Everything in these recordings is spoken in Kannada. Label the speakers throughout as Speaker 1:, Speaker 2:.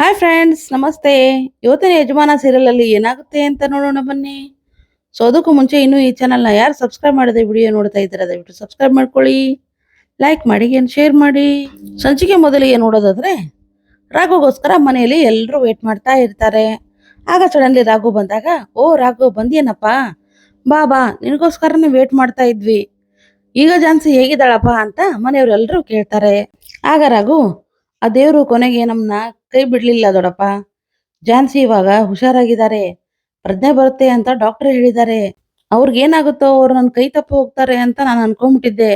Speaker 1: ಹಾಯ್ ಫ್ರೆಂಡ್ಸ್ ನಮಸ್ತೆ. ಇವತ್ತಿನ ಯಜಮಾನ ಸೀರಿಯಲ್ ಅಲ್ಲಿ ಏನಾಗುತ್ತೆ ಅಂತ ನೋಡೋಣ ಬನ್ನಿ. ಸೊ ಅದಕ್ಕೂ ಮುಂಚೆ ಇನ್ನೂ ಈ ಚಾನಲ್ನ ಯಾರು ಸಬ್ಸ್ಕ್ರೈಬ್ ಮಾಡದೆ ವಿಡಿಯೋ ನೋಡ್ತಾ ಇದ್ದೀರಾ, ದಯವಿಟ್ಟು ಸಬ್ಸ್ಕ್ರೈಬ್ ಮಾಡ್ಕೊಳ್ಳಿ. ಲೈಕ್ ಮಾಡಿ ಏನು ಶೇರ್ ಮಾಡಿ. ಸಂಚಿಕೆ ಮೊದಲಿಗೆ ನೋಡೋದಾದ್ರೆ, ರಾಘುಗೋಸ್ಕರ ಮನೆಯಲ್ಲಿ ಎಲ್ಲರೂ ವೇಟ್ ಮಾಡ್ತಾ ಇರ್ತಾರೆ. ಆಗ ಸಡನ್ಲಿ ರಾಘು ಬಂದಾಗ, ಓ ರಾಘು ಬಂದೇನಪ್ಪ ಬಾ ಬಾ, ನಿನಗೋಸ್ಕರನೇ ವೇಟ್ ಮಾಡ್ತಾ ಇದ್ವಿ. ಈಗ ಜಾನ್ಸಿ ಹೇಗಿದ್ದಾಳಪ್ಪ? ಅಂತ ಮನೆಯವರೆಲ್ಲರೂ ಕೇಳ್ತಾರೆ. ಆಗ ರಾಘು ಆ ದೇವರು ಕೊನೆಗೆ ನಮ್ಮನ್ನ ಕೈ ಬಿಡ್ಲಿಲ್ಲ ದೊಡಪ್ಪ. ಜಾನ್ಸಿ ಇವಾಗ ಹುಷಾರಾಗಿದ್ದಾರೆ. ಪ್ರಜ್ಞೆ ಬರುತ್ತೆ ಅಂತ ಡಾಕ್ಟರ್ ಹೇಳಿದ್ದಾರೆ. ಅವ್ರಿಗೇನಾಗುತ್ತೋ ಅವ್ರು ನನ್ನ ಕೈ ತಪ್ಪು ಹೋಗ್ತಾರೆ ಅಂತ ನಾನು ಅನ್ಕೊಂಡ್ಬಿಟ್ಟಿದ್ದೆ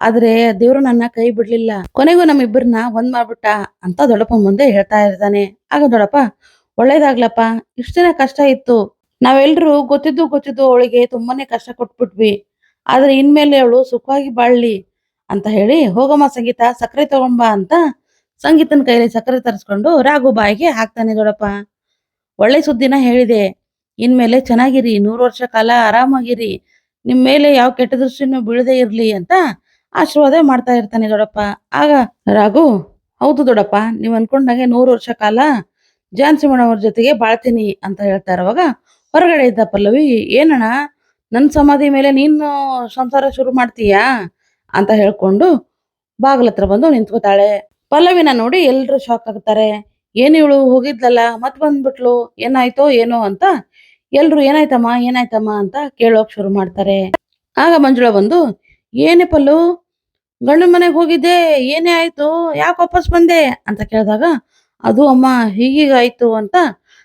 Speaker 1: ಆದ್ರೆ ದೇವ್ರು ನನ್ನ ಕೈ ಬಿಡ್ಲಿಲ್ಲ. ಕೊನೆಗೂ ನಮ್ಮಿಬ್ಬರನ್ನ ಒಂದ್ ಮಾಡ್ಬಿಟ್ಟ ಅಂತ ದೊಡಪ್ಪ ಮುಂದೆ ಹೇಳ್ತಾ ಇರ್ತಾನೆ. ಆಗ ದೊಡಪ್ಪ, ಒಳ್ಳೇದಾಗ್ಲಪ್ಪ, ಇಷ್ಟ ಕಷ್ಟ ಇತ್ತು. ನಾವೆಲ್ಲರೂ ಗೊತ್ತಿದ್ದು ಗೊತ್ತಿದ್ದು ಅವಳಿಗೆ ತುಂಬಾನೇ ಕಷ್ಟ ಕೊಟ್ಬಿಟ್ವಿ. ಆದ್ರೆ ಇನ್ಮೇಲೆ ಅವಳು ಸುಖವಾಗಿ ಬಾಳ್ಲಿ ಅಂತ ಹೇಳಿ, ಹೋಗಮ್ಮ ಸಂಗೀತ ಸಕ್ಕರೆ ತಗೊಂಬಾ ಅಂತ ಸಂಗೀತನ ಕೈಲಿ ಸಕ್ಕರೆ ತರಿಸ್ಕೊಂಡು ರಾಘು ಬಾಯಿಗೆ ಹಾಕ್ತಾನೆ ದೊಡಪ್ಪ. ಒಳ್ಳೆ ಸುದ್ದಿನ ಹೇಳಿದೆ. ಇನ್ಮೇಲೆ ಚೆನ್ನಾಗಿರಿ, ನೂರು ವರ್ಷ ಕಾಲ ಆರಾಮಾಗಿರಿ. ನಿಮ್ಮ ಮೇಲೆ ಯಾವ ಕೆಟ್ಟ ದೃಷ್ಟಿನೂ ಬೀಳದೇ ಇರ್ಲಿ ಅಂತ ಆಶೀರ್ವಾದ ಮಾಡ್ತಾ ಇರ್ತಾನೆ ದೊಡಪ್ಪ. ಆಗ ರಾಘು ಹೌದು ದೊಡಪ್ಪ, ನೀವ್ ಅನ್ಕೊಂಡಾಗೆ ನೂರು ವರ್ಷ ಕಾಲ ಜಾನ್ಸಿ ಮೇಡಮ್ ಜೊತೆಗೆ ಬಾಳ್ತೀನಿ ಅಂತ ಹೇಳ್ತಾ ಇರುವಾಗ ಹೊರಗಡೆ ಇದ್ದ ಪಲ್ಲವಿ, ಏನಣ್ಣ ನನ್ನ ಸಮಾಧಿ ಮೇಲೆ ನೀನು ಸಂಸಾರ ಶುರು ಮಾಡ್ತೀಯಾ? ಅಂತ ಹೇಳ್ಕೊಂಡು ಬಾಗಿಲತ್ರ ಬಂದು ನಿಂತ್ಕೋತಾಳೆ. ಪಲ್ಲವಿನ ನೋಡಿ ಎಲ್ರು ಶಾಕ್ ಆಗ್ತಾರೆ. ಏನ್ ಇವಳು ಹೋಗಿದ್ಲಲ್ಲ, ಮತ್ ಬಂದ್ಬಿಟ್ಲು, ಏನಾಯ್ತೋ ಏನೋ ಅಂತ ಎಲ್ರು ಏನಾಯ್ತಮ್ಮ ಏನಾಯ್ತಮ್ಮ ಅಂತ ಕೇಳೋಕ್ ಶುರು ಮಾಡ್ತಾರೆ. ಆಗ ಮಂಜುಳ ಬಂದು, ಏನೇ ಪಲ್ಲು, ಗಂಡನ ಮನೆಗೆ ಹೋಗಿದ್ದೆ, ಏನೇ ಆಯ್ತು, ಯಾಕೆ ವಾಪಸ್ ಬಂದೆ? ಅಂತ ಕೇಳಿದಾಗ, ಅದು ಅಮ್ಮ ಹೀಗೀಗಾಯ್ತು ಅಂತ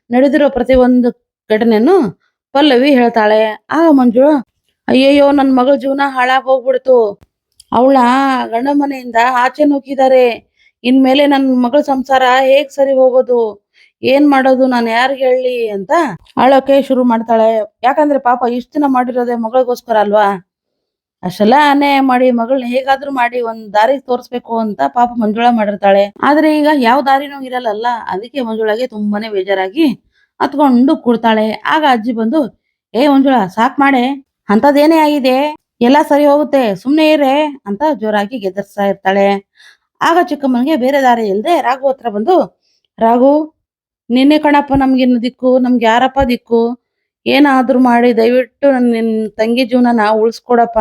Speaker 1: ನಡೆದಿರೋ ಪ್ರತಿ ಒಂದು ಘಟನೆಯನ್ನು ಪಲ್ಲವಿ ಹೇಳ್ತಾಳೆ. ಆಗ ಮಂಜುಳ, ಅಯ್ಯಯ್ಯೋ ನನ್ನ ಮಗಳ ಜೀವನ ಹಾಳಾಗಿ ಹೋಗ್ಬಿಡ್ತು. ಅವಳ ಗಂಡ ಮನೆಯಿಂದ ಆಚೆ ನುಗ್ಗಿದ್ದಾರೆ ಇನ್ಮೇಲೆ ನನ್ ಮಗಳ ಸಂಸಾರ ಹೇಗ್ ಸರಿ ಹೋಗೋದು? ಏನ್ ಮಾಡೋದು? ನಾನು ಯಾರಿಗೆ ಹೇಳಿ ಅಂತ ಅಳೋಕೆ ಶುರು ಮಾಡ್ತಾಳೆ. ಯಾಕಂದ್ರೆ ಪಾಪ ಇಷ್ಟ ದಿನ ಮಾಡಿರೋದೆ ಮಗಳಿಗೋಸ್ಕರ ಅಲ್ವಾ? ಅಷ್ಟೆಲ್ಲ ಅನ್ಯಾಯ ಮಾಡಿ ಮಗಳನ್ನ ಹೇಗಾದ್ರೂ ಮಾಡಿ ಒಂದ್ ದಾರಿ ತೋರಿಸ್ಬೇಕು ಅಂತ ಪಾಪ ಮಂಜುಳಾ ಮಾಡಿರ್ತಾಳೆ. ಆದ್ರೆ ಈಗ ಯಾವ ದಾರಿನೂ ಇರಲ್ಲಲ್ಲ. ಅದಕ್ಕೆ ಮಂಜುಳಾಗೆ ತುಂಬಾನೇ ಬೇಜಾರಾಗಿ ಹತ್ಕೊಂಡು ಕೂಡ್ತಾಳೆ. ಆಗ ಅಜ್ಜಿ ಬಂದು, ಏ ಮಂಜುಳಾ, ಸಾಕ್ ಮಾಡೆ. ಅಂತದೇನೇ ಆಗಿದೆ? ಎಲ್ಲ ಸರಿ ಹೋಗುತ್ತೆ. ಸುಮ್ನೆ ಇರೇ ಅಂತ ಜೋರಾಗಿ ಗೆದರ್ಸ್ತಾ ಇರ್ತಾಳೆ. ಆಗ ಚಿಕ್ಕಮ್ಮನಿಗೆ ಬೇರೆ ದಾರಿ ಇಲ್ಲದೆ ರಾಘು ಹತ್ರ ಬಂದು, ರಾಘು, ನಿನ್ನೆ ಕಣಪ್ಪ ನಮ್ಗೇನು ದಿಕ್ಕು, ನಮ್ಗೆ ಯಾರಪ್ಪ ದಿಕ್ಕು? ಏನಾದ್ರೂ ಮಾಡಿ, ದಯವಿಟ್ಟು ನನ್, ನಿನ್ ತಂಗಿ ಜೀವನನ ಉಳಿಸ್ಕೊಡಪ್ಪ.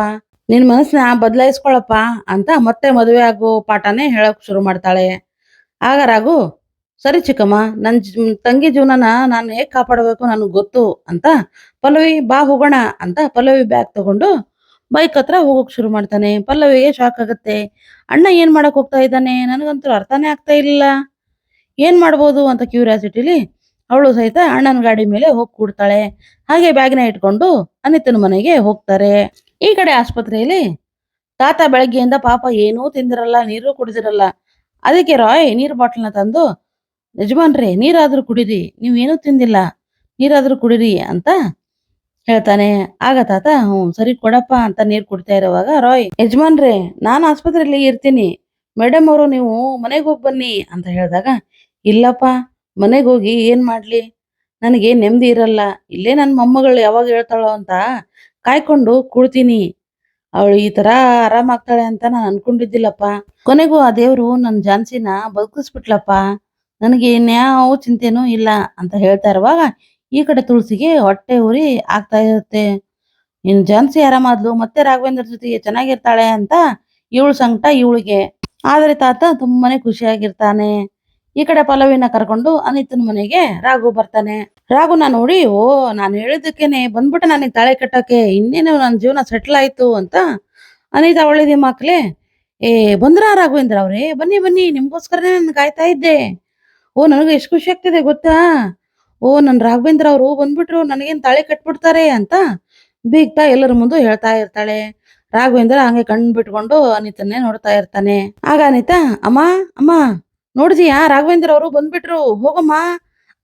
Speaker 1: ನಿನ್ ಮನಸ್ಸನ್ನ ಬದಲಾಯಿಸ್ಕೊಳಪ್ಪ ಅಂತ ಮತ್ತೆ ಮದುವೆ ಆಗೋ ಪಾಠನೇ ಹೇಳಕ್ ಶುರು ಮಾಡ್ತಾಳೆ. ಆಗ ರಾಘು, ಸರಿ ಚಿಕ್ಕಮ್ಮ, ನನ್ ತಂಗಿ ಜೀವನನ ನಾನು ಹೇಗ್ ಕಾಪಾಡಬೇಕು ನನಗೆ ಗೊತ್ತು ಅಂತ ಪಲ್ಲವಿ, ಬಾ ಹೋಗೋಣ ಅಂತ ಪಲ್ಲವಿ ಬ್ಯಾಗ್ ತಗೊಂಡು ಬೈಕ್ ಹತ್ರ ಹೋಗೋಕ್ ಶುರು ಮಾಡ್ತಾನೆ. ಪಲ್ಲವಿಗೆ ಶಾಕ್ ಆಗುತ್ತೆ. ಅಣ್ಣ ಏನ್ ಮಾಡಕ್ ಹೋಗ್ತಾ ಇದ್ದಾನೆ? ನನಗಂತೂ ಅರ್ಥನೇ ಆಗ್ತಾ ಇಲ್ಲ ಏನ್ ಮಾಡ್ಬೋದು ಅಂತ ಕ್ಯೂರಿಯಾಸಿಟಿಲಿ ಅವಳು ಸಹಿತ ಅಣ್ಣನ ಗಾಡಿ ಮೇಲೆ ಹೋಗಿ ಕೂಡ್ತಾಳೆ. ಹಾಗೆ ಬ್ಯಾಗ್ನ ಇಟ್ಕೊಂಡು ಅನಿತನ ಮನೆಗೆ ಹೋಗ್ತಾರೆ. ಈ ಕಡೆ ಆಸ್ಪತ್ರೆಯಲ್ಲಿ ತಾತ ಬೆಳಗ್ಗೆಯಿಂದ ಪಾಪ ಏನೂ ತಿಂದಿರಲ್ಲ, ನೀರು ಕುಡಿದಿರಲ್ಲ. ಅದಕ್ಕೆ ರಾಯ್ ನೀರ್ ಬಾಟ್ಲನ್ನ ತಂದು, ಯಜಮಾನ್ರಿ, ನೀರಾದ್ರೂ ಕುಡೀರಿ. ನೀವೇನೂ ತಿಂದಿಲ್ಲ. ನೀರಾದ್ರೂ ಕುಡೀರಿ ಅಂತ ಹೇಳ್ತಾನೆ, ಆಗ ತಾತ, ಹ್ಞೂ, ಸರಿ ಕೊಡಪ್ಪ ಅಂತ ನೀರ್ ಕುಡ್ತಾ ಇರುವಾಗ ರಾಯ್, ಯಜಮಾನ್ರೆ, ನಾನು ಆಸ್ಪತ್ರೆಯಲ್ಲಿ ಇರ್ತೀನಿ. ಮೇಡಮ್ ಅವರು ನೀವು ಮನೆಗೆ ಹೋಗಿ ಬನ್ನಿ ಅಂತ ಹೇಳಿದಾಗ, ಇಲ್ಲಪ್ಪ, ಮನೆಗೆ ಹೋಗಿ ಏನ್ ಮಾಡ್ಲಿ? ನನಗೆ ನೆಮ್ಮದಿ ಇರಲ್ಲ. ಇಲ್ಲೇ ನನ್ನ ಮೊಮ್ಮಗಳು ಯಾವಾಗ ಹೇಳ್ತಾಳೋ ಅಂತ ಕಾಯ್ಕೊಂಡು ಕೂಡ್ತೀನಿ. ಅವಳು ಈ ತರ ಆರಾಮಾಗ್ತಾಳೆ ಅಂತ ನಾನು ಅನ್ಕೊಂಡಿದ್ದಿಲ್ಲಪ್ಪ. ಕೊನೆಗೂ ಆ ದೇವ್ರು ನನ್ನ ಜಾನ್ಸಿನ ಬದುಕಿಸ್ಬಿಟ್ಲಪ್ಪ. ನನಗೆ ಇನ್ಯಾವ ಚಿಂತೆನೂ ಇಲ್ಲ ಅಂತ ಹೇಳ್ತಾ ಇರುವಾಗ ಈ ಕಡೆ ತುಳಸಿಗೆ ಹೊಟ್ಟೆ ಉರಿ ಆಗ್ತಾ ಇರುತ್ತೆ. ಇನ್ ಜಾನ್ಸಿ ಆರಾಮಾದ್ಲು, ಮತ್ತೆ ರಾಘವೇಂದ್ರ ಜೊತೆಗೆ ಚೆನ್ನಾಗಿರ್ತಾಳೆ ಅಂತ ಇವಳು ಸಂಕಟ ಇವಳಿಗೆ. ಆದ್ರೆ ತಾತ ತುಂಬಾನೇ ಖುಷಿಯಾಗಿರ್ತಾನೆ. ಈ ಕಡೆ ಪಲ್ಲವಿನ ಕರ್ಕೊಂಡು ಅನಿತನ ಮನೆಗೆ ರಾಘು ಬರ್ತಾನೆ. ರಾಘುನ ನೋಡಿ, ಓ, ನಾನು ಹೇಳಿದ್ದಕ್ಕೇನೆ, ಬಂದ್ಬಿಟ್ಟೆ ನನಗೆ ತಾಳೆ ಕಟ್ಟಕ್ಕೆ ಇನ್ನೇನು ನನ್ನ ಜೀವನ ಸೆಟ್ಲ್ ಆಯ್ತು ಅಂತ ಅನಿತಾ ಒಳ್ಳೇದಿ ಮಕ್ಳೇ ಏ, ಬಂದ್ರ ರಾಘವೇಂದ್ರ ಅವ್ರೆ? ಬನ್ನಿ ಬನ್ನಿ, ನಿಮ್ಗೋಸ್ಕರನೇ ನಾನು ಕಾಯ್ತಾ ಇದ್ದೆ. ಓ, ನನಗೆ ಎಷ್ಟು ಖುಷಿ ಆಗ್ತಿದೆ ಗೊತ್ತಾ? ಓ, ನನ್ ರಾಘವೇಂದ್ರ ಅವರು ಬಂದ್ಬಿಟ್ರು, ನನಗೇನ್ ತಾಳಿ ಕಟ್ಬಿಡ್ತಾರೆ ಅಂತ ಬೀಗ್ತಾ ಎಲ್ಲರ ಮುಂದೆ ಹೇಳ್ತಾ ಇರ್ತಾಳೆ. ರಾಘವೇಂದ್ರ ಹಂಗೆ ಕಣ್ಣು ಬಿಟ್ಕೊಂಡು ಅನಿತನ್ನೇ ನೋಡ್ತಾ ಇರ್ತಾನೆ. ಆಗ ಅನಿತಾ, ಅಮ್ಮ ಅಮ್ಮ, ನೋಡಿದ್ಯಾ? ರಾಘವೇಂದ್ರ ಅವರು ಬಂದ್ಬಿಟ್ರು, ಹೋಗಮ್ಮ.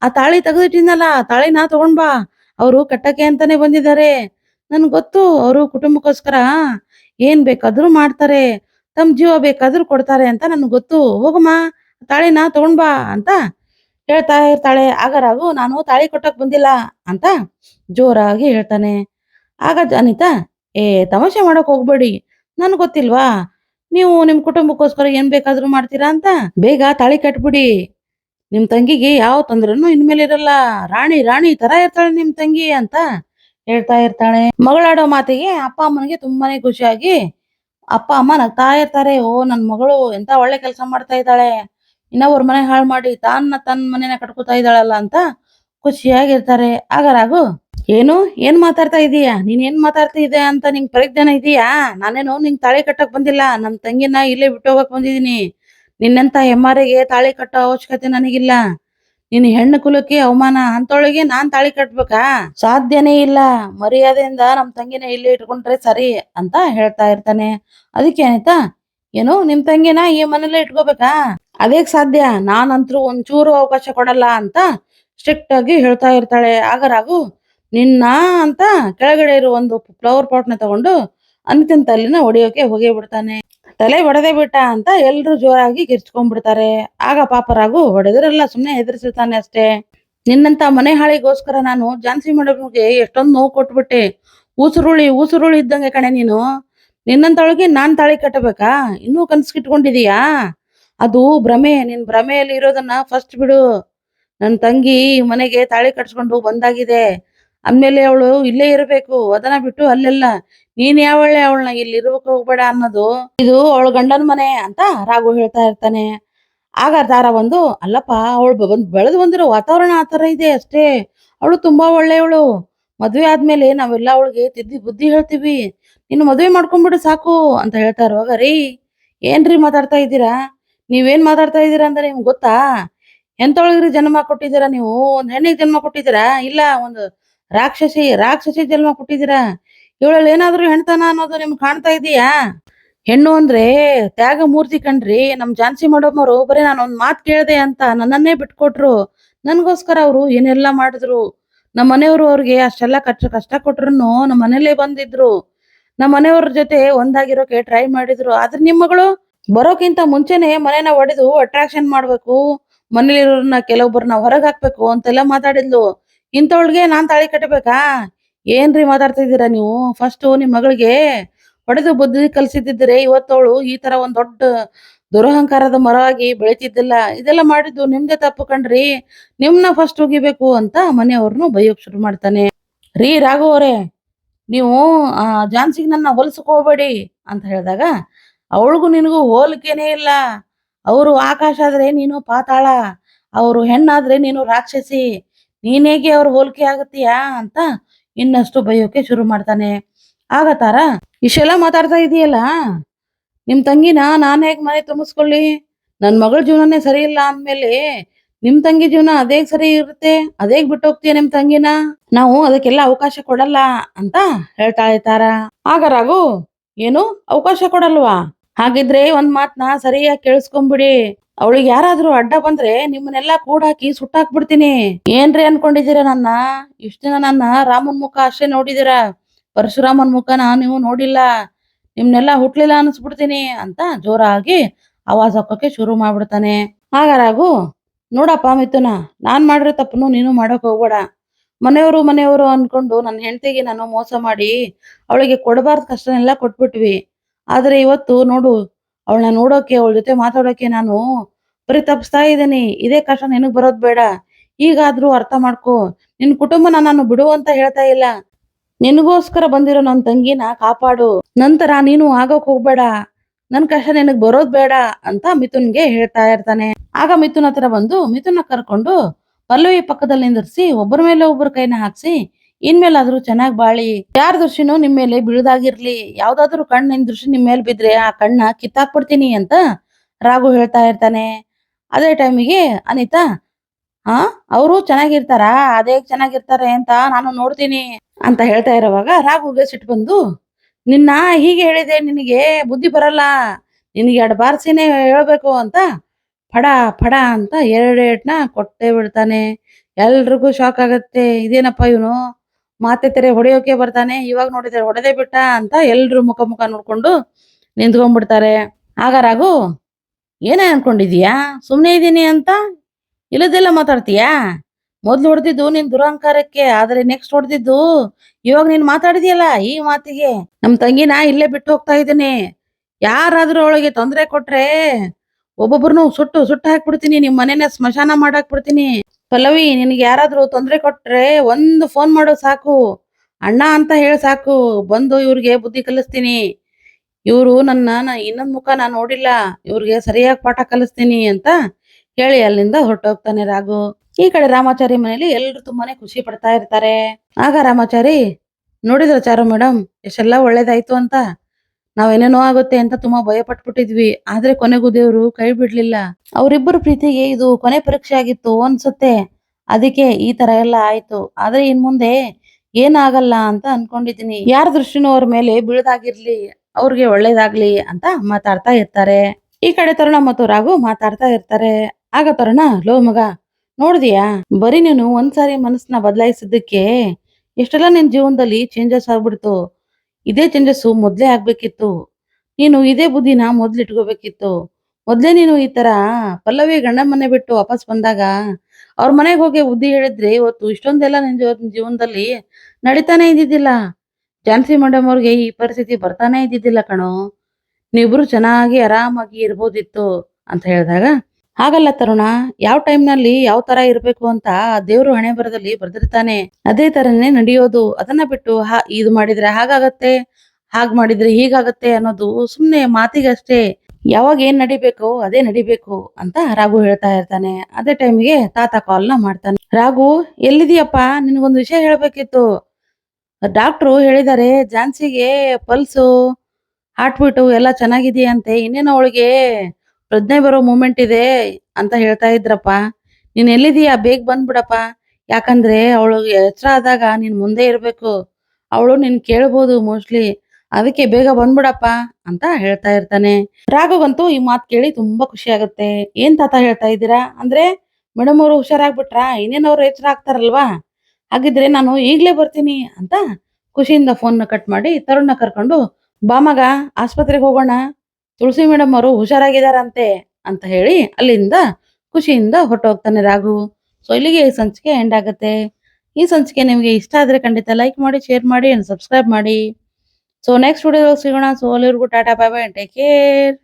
Speaker 1: ಆ ತಾಳಿ ತೆಗೆದಿಟ್ಟಿದ್ನಲ್ಲ, ಆ ನಾ ತಗೊಂಡ್ ಬಾ. ಅವರು ಕಟ್ಟಕ್ಕೆ ಅಂತಾನೆ ಬಂದಿದ್ದಾರೆ. ನನ್ಗೆ ಗೊತ್ತು, ಅವರು ಕುಟುಂಬಕ್ಕೋಸ್ಕರ ಏನ್ ಬೇಕಾದ್ರೂ ಮಾಡ್ತಾರೆ. ತಮ್ಮ ಜೀವ ಬೇಕಾದ್ರೂ ಕೊಡ್ತಾರೆ ಅಂತ ನನ್ಗೆ ಗೊತ್ತು. ಹೋಗಮ್ಮ ತಾಳಿನ ತಗೊಂಡ್ ಬಾ ಅಂತ ಹೇಳ್ತಾ ಇರ್ತಾಳೆ, ಆಗ ರಾಘು, ನಾನು ತಾಳಿ ಕೊಟ್ಟಕ್ ಬಂದಿಲ್ಲ ಅಂತ ಜೋರಾಗಿ ಹೇಳ್ತಾನೆ. ಆಗ ಅನಿತಾ, ಏ, ತಮಾಷೆ ಮಾಡಕ್ ಹೋಗ್ಬೇಡಿ. ನನ್ಗೆ ಗೊತ್ತಿಲ್ವಾ? ನೀವು ನಿಮ್ ಕುಟುಂಬಕ್ಕೋಸ್ಕರ ಏನ್ ಬೇಕಾದ್ರೂ ಮಾಡ್ತೀರಾ ಅಂತ? ಬೇಗ ತಾಳಿ ಕಟ್ಬಿಡಿ. ನಿಮ್ ತಂಗಿಗೆ ಯಾವ ತೊಂದ್ರೆನೂ ಇನ್ಮೇಲೆ ಇರಲ್ಲ. ರಾಣಿ ರಾಣಿ ತರ ಇರ್ತಾಳೆ ನಿಮ್ ತಂಗಿ ಅಂತ ಹೇಳ್ತಾ ಇರ್ತಾಳೆ. ಮಗಳಾಡೋ ಮಾತಿಗೆ ಅಪ್ಪ ಅಮ್ಮನಿಗೆ ತುಂಬಾನೇ ಖುಷಿಯಾಗಿ, ಅಪ್ಪ, ಅಮ್ಮ ನಗ್ತಾ ಇರ್ತಾರೆ. ಓ, ನನ್ ಮಗಳು ಎಂತ ಒಳ್ಳೆ ಕೆಲಸ ಮಾಡ್ತಾ ಇದ್ದಾಳೆ. ಇನ್ನೊಬ್ರ ಮನೆ ಹಾಳು ಮಾಡಿ ತನ್ನ ತನ್ನ ಮನೆನ ಕಟ್ಕೋತಾ ಇದ್ದಾಳಲ್ಲ ಅಂತ ಖುಷಿಯಾಗಿರ್ತಾರೆ. ಆಗ ರಾಘು, ಏನು? ಏನ್ ಮಾತಾಡ್ತಾ ಇದೀಯಾ? ನೀನ್ ಏನ್ ಮಾತಾಡ್ತಾ ಇದೆ ಅಂತ ನಿಂಗ್ ಪರಿಜ್ಞಾನ ಇದೀಯಾ? ನಾನೇನು ನಿಂಗ್ ತಾಳಿ ಕಟ್ಟಕ್ ಬಂದಿಲ್ಲ. ನಮ್ ತಂಗಿನ ಇಲ್ಲೇ ಬಿಟ್ಟು ಹೋಗಕ್ ಬಂದಿದೀನಿ ನಿನ್ನಂತ ಹೆಮ್ಮಾರಿಗೆ ತಾಳಿ ಕಟ್ಟೋ ಅವಶ್ಯಕತೆ ನನಗಿಲ್ಲ. ನಿನ್ ಹೆಣ್ಣು ಕುಲಕ್ಕೆ ಅವಮಾನ ಅಂತೊಳಗೆ ನಾನ್ ತಾಳಿ ಕಟ್ಬೇಕಾ? ಸಾಧ್ಯನೇ ಇಲ್ಲ. ಮರ್ಯಾದೆಯಿಂದ ನಮ್ ತಂಗಿನ ಇಲ್ಲಿ ಇಟ್ಕೊಂಡ್ರೆ ಸರಿ ಅಂತ ಹೇಳ್ತಾ ಇರ್ತಾನೆ. ಅದಕ್ಕೆ ಏನಾಯ್ತಾ ಏನು ನಿಮ್ ತಂಗಿನ ಈ ಮನೇಲೆ ಇಟ್ಕೋಬೇಕಾ? ಅದೇಗ್ ಸಾಧ್ಯ? ನಾನಂತರೂ ಒಂಚೂರು ಅವಕಾಶ ಕೊಡಲ್ಲ ಅಂತ ಸ್ಟ್ರಿಕ್ಟ್ ಆಗಿ ಹೇಳ್ತಾ ಇರ್ತಾಳೆ. ಆಗ ರಾಘು, ನಿನ್ನ ಅಂತ ಕೆಳಗಡೆ ಇರೋ ಒಂದು ಫ್ಲವರ್ ಪಾಟ್ನ ತಗೊಂಡು ಅನಿತನ್ ತಲೆನ ಹೊಡಿಯೋಕೆ ಹೋಗೇ ಬಿಡ್ತಾನೆ. ತಲೆ ಹೊಡೆದೆ ಬಿಟ್ಟ ಅಂತ ಎಲ್ರು ಜೋರಾಗಿ ಕಿರ್ಚ್ಕೊಂಡ್ಬಿಡ್ತಾರೆ ಆಗ ಪಾಪ ರಾಘು ಹೊಡೆದಿರಲ್ಲ ಸುಮ್ನೆ ಹೆದರ್ಸಿರ್ತಾನೆ ಅಷ್ಟೇ. ನಿನ್ನಂತ ಮನೆ ಹಾಳಿಗೋಸ್ಕರ ನಾನು ಜಾನ್ಸಿ ಮೇಡಮ್ಗೆ ಎಷ್ಟೊಂದು ನೋವು ಕೊಟ್ಬಿಟ್ಟೆ. ಉಸುರುಳಿ ಉಸುರುಳಿ ಇದ್ದಂಗೆ ಕಣೆ ನೀನು. ನಿನ್ನಂತೊಳಗೆ ನಾನ್ ತಾಳಿ ಕಟ್ಟಬೇಕಾ? ಇನ್ನೂ ಕನ್ಸ್ಕಿಟ್ಕೊಂಡಿದೀಯಾ ಅದು ಭ್ರಮೆ, ನಿನ್ ಭ್ರಮೆಯಲ್ಲಿ ಇರೋದನ್ನ ಫಸ್ಟ್ ಬಿಡು. ನನ್ ತಂಗಿ ಮನೆಗೆ ತಾಳಿ ಕಟ್ಸ್ಕೊಂಡು ಬಂದಾಗಿದೆ. ಅಂದ್ಮೇಲೆ ಅವಳು ಇಲ್ಲೇ ಇರಬೇಕು, ಅದನ್ನ ಬಿಟ್ಟು ಅಲ್ಲೆಲ್ಲ. ನೀನ್ ಯಾವಳೆ ಅವಳನ್ನ ಇಲ್ಲಿ ಇರ್ಬೇಕು ಹೋಗ್ಬೇಡ ಅನ್ನೋದು. ಇದು ಅವಳ ಗಂಡನ ಮನೆ ಅಂತ ರಾಘು ಹೇಳ್ತಾ ಇರ್ತಾನೆ. ಆಗ ತಾರ ಬಂದು, ಅಲ್ಲಪ್ಪ, ಅವಳು ಬಂದ್ ಬೆಳೆದು ಬಂದಿರೋ ವಾತಾವರಣ ಆ ತರ ಇದೆ ಅಷ್ಟೇ. ಅವಳು ತುಂಬಾ ಒಳ್ಳೆಯವಳು. ಮದ್ವೆ ಆದ್ಮೇಲೆ ನಾವೆಲ್ಲ ಅವಳಿಗೆ ತಿದ್ದಿ ಬುದ್ಧಿ ಹೇಳ್ತೀವಿ. ನೀನು ಮದ್ವೆ ಮಾಡ್ಕೊಂಡ್ಬಿಡು ಸಾಕು ಅಂತ ಹೇಳ್ತಾ ಇರುವಾಗ, ರೀ, ಏನ್ರಿ ಮಾತಾಡ್ತಾ ಇದ್ದೀರಾ? ನೀವೇನ್ ಮಾತಾಡ್ತಾ ಇದ್ದೀರಾ ಅಂದ್ರೆ ನಿಮ್ಗೆ ಗೊತ್ತಾ? ಎಂತೊಳಗ್ರಿ ಜನ್ಮ ಕೊಟ್ಟಿದ್ದೀರಾ ನೀವು? ಒಂದ್ ಹೆಣ್ಣಿಗೆ ಜನ್ಮ ಕೊಟ್ಟಿದ್ದೀರಾ? ಇಲ್ಲ, ಒಂದು ರಾಕ್ಷಸಿ ರಾಕ್ಷಸಿ ಜನ್ಮ ಕೊಟ್ಟಿದ್ದೀರಾ? ಇವಳಲ್ಲಿ ಏನಾದ್ರೂ ಹೆಣ್ತನ ಅನ್ನೋದು ನಿಮ್ಗೆ ಕಾಣ್ತಾ ಇದೀಯಾ ಹೆಣ್ಣು ಅಂದ್ರೆ ತ್ಯಾಗ ಮೂರ್ತಿ ಕಣ್ರಿ. ನಮ್ ಜಾನ್ಸಿ ಮಾಡೋಮ್ಮರು ಬರೀ ನಾನು ಒಂದ್ ಮಾತ್ ಕೇಳ್ದೆ ಅಂತ ನನ್ನನ್ನೇ ಬಿಟ್ಕೊಟ್ರು. ನನ್ಗೋಸ್ಕರ ಅವ್ರು ಏನೆಲ್ಲಾ ಮಾಡಿದ್ರು? ನಮ್ಮ ಮನೆಯವರು ಅವ್ರಿಗೆ ಅಷ್ಟೆಲ್ಲ ಕಷ್ಟ ಕಷ್ಟ ಕೊಟ್ರು ನಮ್ಮ ಮನೇಲೆ ಬಂದಿದ್ರು. ನಮ್ಮ ಮನೆಯವ್ರ ಜೊತೆ ಒಂದಾಗಿರೋಕೆ ಟ್ರೈ ಮಾಡಿದ್ರು. ಆದ್ರೆ ನಿಮ್ ಮಗಳು ಬರೋಕ್ಕಿಂತ ಮುಂಚೆನೆ ಮನೆನ ಒಡೆದು ಅಟ್ರಾಕ್ಷನ್ ಮಾಡ್ಬೇಕು, ಮನೇಲಿರೋರ್ನ ಕೆಲವೊಬ್ಬರನ್ನ ಹೊರಗ್ ಹಾಕ್ಬೇಕು ಅಂತೆಲ್ಲ ಮಾತಾಡಿದ್ಲು. ಇಂಥವಳಿಗೆ ನಾನ್ ತಾಳಿ ಕಟ್ಟಬೇಕಾ ಏನ್ರಿ ಮಾತಾಡ್ತಾ ಇದ್ದೀರಾ ನೀವು? ಫಸ್ಟ್ ನಿಮ್ ಮಗಳಿಗೆ ಹೊಡೆದು ಬುದ್ಧಿ ಕಲ್ಸಿದ್ದಿದ್ರೆ ಇವತ್ತವಳು ಈ ತರ ಒಂದ್ ದೊಡ್ಡ ದುರಹಂಕಾರದ ಮರವಾಗಿ ಬೆಳಿತಿದ್ದಿಲ್ಲ. ಇದೆಲ್ಲ ಮಾಡಿದ್ದು ನಿಮ್ದೇ ತಪ್ಪು ಕಣ್ರಿ. ನಿಮ್ನ ಫಸ್ಟ್ ಹೋಗಿಬೇಕು ಅಂತ ಮನೆಯವ್ರನ್ನು ಬೈಯೋಕ್ ಶುರು ಮಾಡ್ತಾನೆ. ರೀ ರಾಘು ಅವರೇ, ನೀವು, ಆ, ಜಾನ್ಸಿಗೆ ನನ್ನ ಹೊಲ್ಸಕ್ ಹೋಗ್ಬೇಡಿ ಅಂತ ಹೇಳಿದಾಗ ಅವಳಿಗೂ ನಿನಗೂ ಹೋಲಿಕೆನೇ ಇಲ್ಲ. ಅವರು ಆಕಾಶ ಆದ್ರೆ ನೀನು ಪಾತಾಳ, ಅವರು ಹೆಣ್ಣಾದ್ರೆ ನೀನು ರಾಕ್ಷಸಿ, ನೀನೇಗೆ ಅವ್ರ ಹೋಲಿಕೆ ಆಗತ್ತೀಯಾ ಅಂತ ಇನ್ನಷ್ಟು ಬೈಯೋಕೆ ಶುರು ಮಾಡ್ತಾನೆ. ಆಗ ತಾರ, ಇಷ್ಟೆಲ್ಲ ಮಾತಾಡ್ತಾ ಇದೀಯಲ್ಲ? ನಿಮ್ ತಂಗಿನ ನಾನ್ ಹೇಗ್ ಮನೆ ತುಂಬಿಸ್ಕೊಳ್ಳಿ? ನನ್ ಮಗಳ ಜೀವನನೇ ಸರಿ ಇಲ್ಲ ಅಂದ್ಮೇಲೆ ನಿಮ್ ತಂಗಿ ಜೀವನ ಅದೇ ಸರಿ ಇರುತ್ತೆ? ಅದೇ ಬಿಟ್ಟು ಹೋಗ್ತೀಯ ನಿಮ್ ತಂಗಿನ? ನಾವು ಅದಕ್ಕೆಲ್ಲ ಅವಕಾಶ ಕೊಡಲ್ಲ ಅಂತ ಹೇಳ್ತಾ ಇರ್ತಾರ ಆಗ ರಾಘು, ಏನು? ಅವಕಾಶ ಕೊಡಲ್ವಾ? ಹಾಗಿದ್ರೆ ಒಂದ್ ಮಾತ್ನ ಸರಿಯಾಗಿ ಕೇಳಿಸ್ಕೊಂಬಿಡಿ. ಅವಳಿಗೆ ಯಾರಾದ್ರೂ ಅಡ್ಡ ಬಂದ್ರೆ ನಿಮ್ಮನ್ನೆಲ್ಲ ಕೂಡಾಕಿ ಸುಟ್ಟಾಕ್ಬಿಡ್ತೀನಿ. ಏನ್ರಿ ಅನ್ಕೊಂಡಿದೀರ ನನ್ನ? ಇಷ್ಟ ದಿನ ನನ್ನ ರಾಮನ್ ಮುಖ ಅಷ್ಟೇ ನೋಡಿದೀರ ಪರಶುರಾಮನ್ ಮುಖನ ನೀವು ನೋಡಿಲ್ಲ. ನಿಮ್ನೆಲ್ಲ ಹುಟ್ಲಿಲ್ಲ ಅನ್ಸ್ಬಿಡ್ತೀನಿ ಅಂತ ಜೋರಾಗಿ ಆವಾಜ್ ಹಾಕೋಕೆ ಶುರು ಮಾಡ್ಬಿಡ್ತಾನೆ. ಹಾಗಾರಾಗು ನೋಡಪ್ಪ ಮಿಥುನ, ನಾನ್ ಮಾಡಿರೋ ತಪ್ಪನ್ನು ನೀನು ಮಾಡಕ್ ಹೋಗ್ಬೇಡ. ಮನೆಯವರು ಮನೆಯವರು ಅನ್ಕೊಂಡು ನನ್ನ ಹೆಂಡತಿಗೆ ನಾನು ಮೋಸ ಮಾಡಿ, ಅವಳಿಗೆ ಕೊಡಬಾರ್ದು ಕಷ್ಟನೆಲ್ಲ ಕೊಟ್ಬಿಟ್ವಿ. ಆದ್ರೆ ಇವತ್ತು ನೋಡು, ಅವಳನ್ನ ನೋಡೋಕೆ, ಅವಳ ಜೊತೆ ಮಾತಾಡೋಕೆ ನಾನು ಪರಿತಪಿಸ್ತಾ ಇದ್ದೀನಿ. ಇದೇ ಕಷ್ಟ ನಿನಗ್ ಬರೋದ್ ಬೇಡ. ಈಗಾದ್ರೂ ಅರ್ಥ ಮಾಡ್ಕೋ. ನಿನ್ ಕುಟುಂಬನ ನಾನು ಬಿಡು ಅಂತ ಹೇಳ್ತಾ ಇಲ್ಲ. ನಿನಗೋಸ್ಕರ ಬಂದಿರೋ ನನ್ ತಂಗಿನ ಕಾಪಾಡು. ನಂತರ ನೀನು ಆಗೋಕ್ ಹೋಗ್ಬೇಡ. ನನ್ ಕಷ್ಟ ನಿನಗ್ ಬರೋದ್ ಬೇಡ ಅಂತ ಮಿಥುನ್ಗೆ ಹೇಳ್ತಾ ಇರ್ತಾನೆ. ಆಗ ಮಿಥುನ್ ಹತ್ರ ಬಂದು ಮಿಥುನ ಕರ್ಕೊಂಡು ಪಲ್ಲವಿ ಪಕ್ಕದಲ್ಲಿ ನಿಂದಿರ್ಸಿ, ಒಬ್ಬರ ಮೇಲೆ ಒಬ್ಬರ ಕೈನ ಹಾಕ್ಸಿ ಇನ್ಮೇಲಾದ್ರೂ ಚೆನ್ನಾಗಿ ಬಾಳಿ. ಯಾರ ದೃಷ್ಟಿನೂ ನಿಮ್ ಮೇಲೆ ಬೀಳದಾಗಿರ್ಲಿ. ಯಾವ್ದಾದ್ರು ಕಣ್ಣಿನ ನಿನ್ ದೃಷ್ಟಿ ನಿಮ್ ಮೇಲೆ ಬಿದ್ರೆ ಆ ಕಣ್ಣ ಕಿತ್ತಾಕ್ಬಿಡ್ತೀನಿ ಅಂತ ರಾಘು ಹೇಳ್ತಾ ಇರ್ತಾನೆ. ಅದೇ ಟೈಮಿಗೆ ಅನಿತಾ, ಹಾ, ಅವರು ಚೆನ್ನಾಗಿರ್ತಾರಾ? ಅದೇ ಚೆನ್ನಾಗಿರ್ತಾರೆ ಅಂತ ನಾನು ನೋಡ್ತೀನಿ ಅಂತ ಹೇಳ್ತಾ ಇರೋವಾಗ ರಾಘುಗೆ ಸಿಟ್ಟು ಬಂದು, ನಿನ್ನ ಹೀಗೆ ಹೇಳಿದೆ ನಿನಗೆ ಬುದ್ಧಿ ಬರಲ್ಲ. ನಿನಗೆ ಎರಡು ಬಾರ್ಸಿನೇ ಹೇಳ್ಬೇಕು ಅಂತ ಫಡ ಫಡ ಅಂತ ಎರಡೇಟ್ನ ಕೊಟ್ಟೆ ಬಿಡ್ತಾನೆ. ಎಲ್ರಿಗೂ ಶಾಕ್ ಆಗತ್ತೆ. ಇದೇನಪ್ಪ ಇವನು? ಮಾತೆ ತೆರೆ ಹೊಡೆಯೋಕೆ ಬರ್ತಾನೆ, ಇವಾಗ ನೋಡಿದ್ರೆ ಹೊಡೆದೆ ಬಿಟ್ಟ ಅಂತ ಎಲ್ರು ಮುಖ ಮುಖ ನೋಡ್ಕೊಂಡು ನಿಂತ್ಕೊಂಡ್ಬಿಡ್ತಾರೆ. ಆಗ ರಾಘು, ಏನೇ ಅನ್ಕೊಂಡಿದೀಯಾ ಸುಮ್ನೆ ಇದ್ದೀನಿ ಅಂತ ಇಲ್ಲದೆಲ್ಲ ಮಾತಾಡ್ತೀಯಾ? ಮೊದ್ಲು ಹೊಡೆದಿದ್ದು ನಿನ್ ದುರಹಂಕಾರಕ್ಕೆ, ಆದ್ರೆ ನೆಕ್ಸ್ಟ್ ಹೊಡೆದಿದ್ದು ಇವಾಗ ನೀನ್ ಮಾತಾಡಿದ್ಯಲ್ಲ ಈ ಮಾತಿಗೆ. ನಮ್ ತಂಗಿನ ಇಲ್ಲೇ ಬಿಟ್ಟು ಹೋಗ್ತಾ ಇದ್ದೀನಿ. ಯಾರಾದ್ರೂ ಅವಳಿಗೆ ತೊಂದರೆ ಕೊಟ್ರೆ ಒಬ್ಬೊಬ್ರು ಸುಟ್ಟು ಸುಟ್ಟು ಹಾಕ್ಬಿಡ್ತೀನಿ, ನಿಮ್ ಮನೇನ ಸ್ಮಶಾನ ಮಾಡಾಕ್ಬಿಡ್ತೀನಿ. ಪಲ್ಲವಿ, ನಿನಗೆ ಯಾರಾದರೂ ತೊಂದರೆ ಕೊಟ್ರೆ ಒಂದು ಫೋನ್ ಮಾಡೋ ಸಾಕು. ಅಣ್ಣ ಅಂತ ಹೇಳಿ ಸಾಕು. ಬಂದು ಇವ್ರಿಗೆ ಬುದ್ಧಿ ಕಲಿಸ್ತೀನಿ. ಇವರು ನನ್ನ ಇನ್ನೊಂದು ಮುಖ ನಾನು ನೋಡಿಲ್ಲ. ಇವ್ರಿಗೆ ಸರಿಯಾಗಿ ಪಾಠ ಕಲಿಸ್ತೀನಿ ಅಂತ ಹೇಳಿ ಅಲ್ಲಿಂದ ಹೊರಟೋಗ್ತಾನೆ ರಾಘು. ಈ ಕಡೆ ರಾಮಾಚಾರಿ ಮನೆಯಲ್ಲಿ ಎಲ್ಲರೂ ತುಂಬಾನೇ ಖುಷಿ ಪಡ್ತಾ ಇರ್ತಾರೆ. ಆಗ ರಾಮಾಚಾರಿ, ನೋಡಿದ್ರ ಚಾರು ಮೇಡಮ್ ಎಷ್ಟೆಲ್ಲ ಒಳ್ಳೇದಾಯ್ತು ಅಂತ. ನಾವೇನೇನೋ ಆಗುತ್ತೆ ಅಂತ ತುಂಬಾ ಭಯ ಪಟ್ಬಿಟ್ಟಿದ್ವಿ ಆದ್ರೆ ಕೊನೆಗೂ ದೇವ್ರು ಕೈ ಬಿಡ್ಲಿಲ್ಲ. ಅವರಿಬ್ಬರು ಪ್ರೀತಿಗೆ ಇದು ಕೊನೆ ಪರೀಕ್ಷೆ ಆಗಿತ್ತು ಅನ್ಸುತ್ತೆ. ಅದಕ್ಕೆ ಈ ತರ ಎಲ್ಲ ಆಯ್ತು. ಆದ್ರೆ ಇನ್ ಮುಂದೆ ಏನಾಗಲ್ಲ ಅಂತ ಅನ್ಕೊಂಡಿದೀನಿ. ಯಾರ ದೃಷ್ಟಿನೂ ಅವ್ರ ಮೇಲೆ ಬೀಳದಾಗಿರ್ಲಿ, ಅವ್ರಿಗೆ ಒಳ್ಳೇದಾಗ್ಲಿ ಅಂತ ಮಾತಾಡ್ತಾ ಇರ್ತಾರೆ. ಈ ಕಡೆ ತರುಣ ಮತ್ತು ರಾಘು ಮಾತಾಡ್ತಾ ಇರ್ತಾರೆ. ಆಗ ತರುಣ, ಲೋ ಮಗ, ನೋಡಿದ್ಯಾ? ಬರೀ ನೀನು ಒಂದ್ಸಾರಿ ಮನಸ್ಸನ್ನ ಬದಲಾಯಿಸಿದ್ದಕ್ಕೆ ಎಷ್ಟೆಲ್ಲ ನಿನ್ ಜೀವನದಲ್ಲಿ ಚೇಂಜಸ್ ಆಗ್ಬಿಡ್ತು. ಇದೇ ಚೇಂಜಸ್ ಮೊದ್ಲೇ ಆಗ್ಬೇಕಿತ್ತು. ನೀನು ಇದೇ ಬುದ್ಧಿನ ಮೊದ್ಲು ಇಟ್ಕೋಬೇಕಿತ್ತು. ಮೊದ್ಲೇ ನೀನು ಈ ತರ ಪಲ್ಲವಿ ಗಂಡ ಮನೆ ಬಿಟ್ಟು ವಾಪಸ್ ಬಂದಾಗ ಅವ್ರ ಮನೆಗೆ ಹೋಗಿ ಬುದ್ಧಿ ಹೇಳಿದ್ರೆ ಇವತ್ತು ಇಷ್ಟೊಂದೆಲ್ಲ ನಿನ್ ಜೀವನದಲ್ಲಿ ನಡೀತಾನೆ ಇದ್ದಿದ್ದಿಲ್ಲ. ಜಾನ್ಸಿ ಮಂಡಮ್ ಅವ್ರಿಗೆ ಈ ಪರಿಸ್ಥಿತಿ ಬರ್ತಾನೆ ಇದ್ದಿದ್ದಿಲ್ಲ ಕಣೋ. ನೀವಿಬ್ರು ಚೆನ್ನಾಗಿ ಆರಾಮಾಗಿ ಇರ್ಬೋದಿತ್ತು ಅಂತ ಹೇಳಿದಾಗ ಹಾಗಲ್ಲ ತರುಣ, ಯಾವ ಟೈಮ್ನಲ್ಲಿ ಯಾವ ತರ ಇರಬೇಕು ಅಂತ ದೇವರು ಹಣೆ ಬರದಲ್ಲಿ ಬರ್ದಿರ್ತಾನೆ. ಅದೇ ತರನೇ ನಡೆಯೋದು, ಅದನ್ನ ಬಿಟ್ಟು ಹಾ, ಇದು ಮಾಡಿದ್ರೆ ಹಾಗಾಗತ್ತೆ, ಹಾಗ್ ಮಾಡಿದ್ರೆ ಹೀಗಾಗತ್ತೆ ಅನ್ನೋದು ಸುಮ್ನೆ ಮಾತಿಗಷ್ಟೇ ಯಾವಾಗ ಏನ್ ನಡಿಬೇಕು ಅದೇ ನಡಿಬೇಕು ಅಂತ ರಾಘು ಹೇಳ್ತಾ ಇರ್ತಾನೆ. ಅದೇ ಟೈಮ್ಗೆ ತಾತ ಕಾಲ್ನ ಮಾಡ್ತಾನೆ. ರಾಘು ಎಲ್ಲಿದೀಯಪ್ಪ ನಿನಗೊಂದು ವಿಷಯ ಹೇಳ್ಬೇಕಿತ್ತು. ಡಾಕ್ಟ್ರು ಹೇಳಿದಾರೆ ಝಾನ್ಸಿಗೆ ಪಲ್ಸು ಹಾರ್ಟ್ ಎಲ್ಲ ಚೆನ್ನಾಗಿದೆಯಂತೆ, ಇನ್ನೇನು ಅವಳಿಗೆ? ಪ್ರಜ್ಞೆ ಬರೋ ಮೂಮೆಂಟ್ ಇದೆ ಅಂತ ಹೇಳ್ತಾ ಇದ್ರಪ್ಪ. ನೀನ್ ಎಲ್ಲಿದೀಯಾ? ಬೇಗ ಬಂದ್ಬಿಡಪ್ಪ. ಯಾಕಂದ್ರೆ ಅವಳು ಎಚ್ಚರ ಆದಾಗ ನೀನ್ ಮುಂದೆ ಇರ್ಬೇಕು. ಅವಳು ನಿನ್ ಕೇಳ್ಬೋದು ಮೋಸ್ಟ್ಲಿ ಅದಕ್ಕೆ ಬೇಗ ಬಂದ್ಬಿಡಪ್ಪ ಅಂತ ಹೇಳ್ತಾ ಇರ್ತಾನೆ. ರಾಘವಂತೂ ಈ ಮಾತ್ ಕೇಳಿ ತುಂಬಾ ಖುಷಿ ಆಗುತ್ತೆ. ಏನ್ ತಾತ ಹೇಳ್ತಾ ಇದ್ದೀರಾ? ಅಂದ್ರೆ ಮೇಡಮ್ ಅವರು ಹುಷಾರಾಗ್ಬಿಟ್ರ? ಏನೇನ್ ಅವ್ರು ಎಚ್ಚರ ಆಗ್ತಾರಲ್ವಾ? ಹಾಗಿದ್ರೆ ನಾನು ಈಗ್ಲೇ ಬರ್ತೀನಿ ಅಂತ ಖುಷಿಯಿಂದ ಫೋನ್ ಕಟ್ ಮಾಡಿ ತರುಣ್ನ ಕರ್ಕೊಂಡು ಬಾಮಗ ಆಸ್ಪತ್ರೆಗೆ ಹೋಗೋಣ. ತುಳಸಿ ಮೇಡಮ್ ಅವರು ಹುಷಾರಾಗಿದ್ದಾರಂತೆ ಅಂತ ಹೇಳಿ ಅಲ್ಲಿಂದ ಖುಷಿಯಿಂದ ಹೊರಟೋಗ್ತಾನೆ ರಾಘು. ಸೊ ಇಲ್ಲಿಗೆ ಈ ಸಂಚಿಕೆ ಎಂಡ್ ಆಗುತ್ತೆ. ಈ ಸಂಚಿಕೆ ನಿಮಗೆ ಇಷ್ಟ ಆದ್ರೆ ಖಂಡಿತ ಲೈಕ್ ಮಾಡಿ ಶೇರ್ ಮಾಡಿ ಅಂಡ್ ಸಬ್ಸ್ಕ್ರೈಬ್ ಮಾಡಿ. ಸೊ ನೆಕ್ಸ್ಟ್ ವಿಡಿಯೋದಲ್ಲಿ ಸಿಗೋಣ. ಸೊ ಅಲ್ಲಿವರೆಗೂ tata bye bye take care